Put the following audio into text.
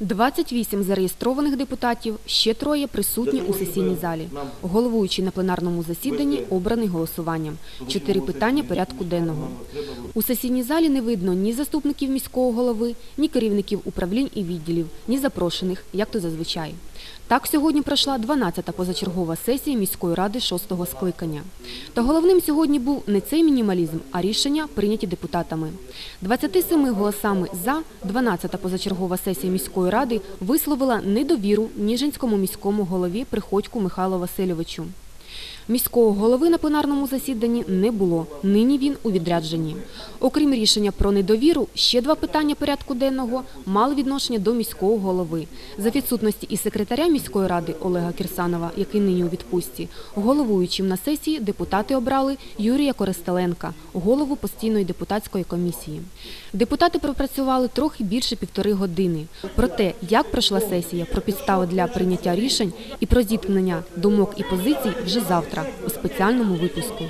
28 зареєстрованих депутатів, ще троє присутні у сесійній залі. Головуючий на пленарному засіданні обраний голосуванням. Чотири питання порядку денного. У сесійній залі не видно ні заступників міського голови, ні керівників управлінь і відділів, ні запрошених, як то зазвичай. Так сьогодні пройшла 12-та позачергова сесія міської ради 6-го скликання. Та головним сьогодні був не цей мінімалізм, а рішення, прийняті депутатами. 27 голосами за 12-та позачергова сесія міської ради висловила недовіру Ніжинському міському голові Приходьку Михайлу Васильовичу. Міського голови на пленарному засіданні не було. Нині він у відрядженні. Окрім рішення про недовіру, ще два питання порядку денного мали відношення до міського голови. За відсутності і секретаря міської ради Олега Кірсанова, який нині у відпустці, головуючим на сесії депутати обрали Юрія Коростеленка, голову постійної депутатської комісії. Депутати пропрацювали трохи більше півтори години. Про те, як пройшла сесія, про підстави для прийняття рішень і про зіткнення думок і позицій вже у спеціальному випуску.